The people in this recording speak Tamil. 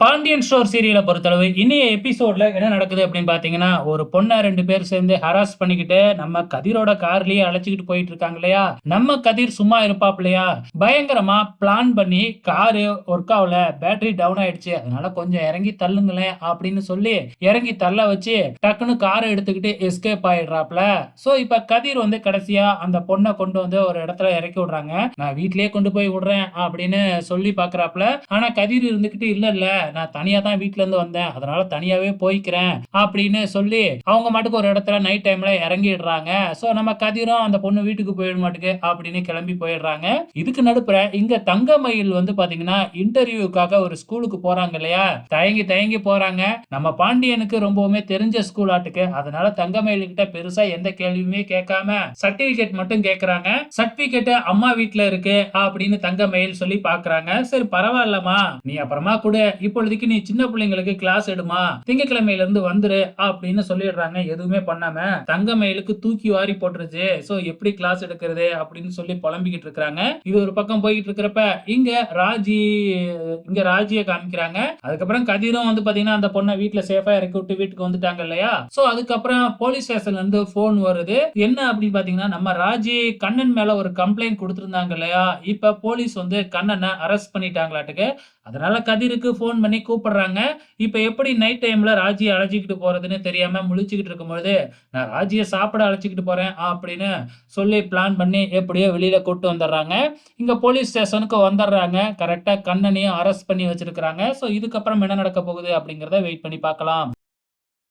பாண்டியன் ஸ்டோர் சீரியலை பொறுத்தளவு இனிய எபிசோட்ல என்ன நடக்குது அப்படின்னு பாத்தீங்கன்னா ஒரு பொண்ணை ரெண்டு பேர் சேர்ந்து ஹராஸ் பண்ணிக்கிட்டு நம்ம கதிரோட கார்லயே அழைச்சிக்கிட்டு போயிட்டு இருக்காங்க இல்லையா? நம்ம கதிர் சும்மா இருப்பாப்லையா பயங்கரமா பிளான் பண்ணி காரு ஒர்க் ஆகல பேட்டரி டவுன் ஆயிடுச்சு. அதனால கொஞ்சம் இறங்கி தள்ளுங்களேன் அப்படின்னு சொல்லி இறங்கி தள்ள வச்சு டக்குன்னு காரை எடுத்துக்கிட்டு எஸ்கேப் ஆயிடுறாப்ல. சோ இப்ப கதிர் வந்து கடைசியா அந்த பொண்ணை கொண்டு வந்து ஒரு இடத்துல இறக்கி விடுறாங்க. நான் வீட்லயே கொண்டு போய் விடுறேன் அப்படின்னு சொல்லி பாக்குறாப்ல. ஆனா கதிர் இருந்துகிட்டு இல்ல இல்ல நான் தனியா தான் வீட்ல இருந்து வந்தேன். அதனால தனியாவே போய்க்கிறேன் அப்படின்னு சொல்லி அவங்க மட்டுக்கு ஒரு இடத்துல நைட் டைம்ல இறங்கிடுறாங்க. சோ நம்ம கதிரும் அந்த பொண்ணு வீட்டுக்கு போயிட மாட்டுக்கு அப்படின்னு கிளம்பி போயிடுறாங்க. இதுக்கு நடுப்புற இங்க தங்கமயில் வந்து பாத்தீங்கன்னா இன்டர்வியூக்காக ஒரு ஸ்கூலுக்கு போறாங்க இல்லையா? தயங்கி தயங்கி போறாங்க. நம்ம பாண்டியனுக்கு ரொம்பவுமே தெரிஞ்ச ஸ்கூல் ஆட்டுக்கு. அதனால தங்கமயில் கிட்ட பெருசா எந்த கேள்வியுமே கேட்காம சர்டிபிகேட் மட்டும் கேக்குறாங்க. சர்டிபிகேட் அம்மா வீட்டுல இருக்கு அப்படின்னு தங்கமயில் சொல்லி பாக்குறாங்க. சரி பரவாயில்லம்மா. நீ அப்புறமா கூட இப்பொழுதுக்கு நீ சின்ன பிள்ளைங்களுக்கு கிளாஸ் எடுமா? திங்கக்கிழமையில இருந்து வந்துரு அப்படின்னு சொல்லிடுறாங்க. எதுவுமே பண்ணாம தங்கமயிலுக்கு தூக்கி வாரி போட்டுருச்சு. சோ எப்படி கிளாஸ் எடுக்கிறது அப்படின்னு சொல்லி புலம்பிக்கிட்டு இருக்காங்க இது ஒரு பக்கம் போய்கிட்டு இருக்கிறப்ப இங்க ராஜி இங்க ராஜிய காமிக்கிறாங்க. அதுக்கப்புறம் கதிரும் வந்து பாத்தீங்கன்னா அந்த பொண்ணை வீட்டுல சேஃபா இறக்கி விட்டு வீட்டுக்கு வந்துட்டாங்க இல்லையா? சோ அதுக்கப்புறம் போலீஸ் ஸ்டேஷன்ல இருந்து போன் வருது. என்ன அப்படின்னு பாத்தீங்கன்னா நம்ம ராஜி கண்ணன் மேல ஒரு கம்ப்ளைண்ட் கொடுத்திருந்தாங்க இல்லையா? இப்ப போலீஸ் வந்து கண்ணனை அரெஸ்ட் பண்ணிட்டாங்களாட்டுக்கு. அதனால கதிருக்கு ஃபோன் பண்ணி கூப்பிடுறாங்க. இப்போ எப்படி நைட் டைம்ல ராஜியை அழைச்சிக்கிட்டு போறதுன்னு தெரியாம முழிச்சுக்கிட்டு இருக்கும்பொழுது நான் ராஜியை சாப்பிட அழைச்சிக்கிட்டு போறேன் அப்படின்னு சொல்லி பிளான் பண்ணி எப்படியோ வெளியில கூப்பிட்டு வந்துடுறாங்க. இங்க போலீஸ் ஸ்டேஷனுக்கு வந்துடுறாங்க. கரெக்டா கண்ணனையும் அரெஸ்ட் பண்ணி வச்சுருக்கிறாங்க. ஸோ இதுக்கப்புறம் என்ன நடக்க போகுது அப்படிங்கிறத வெயிட் பண்ணி பார்க்கலாம்.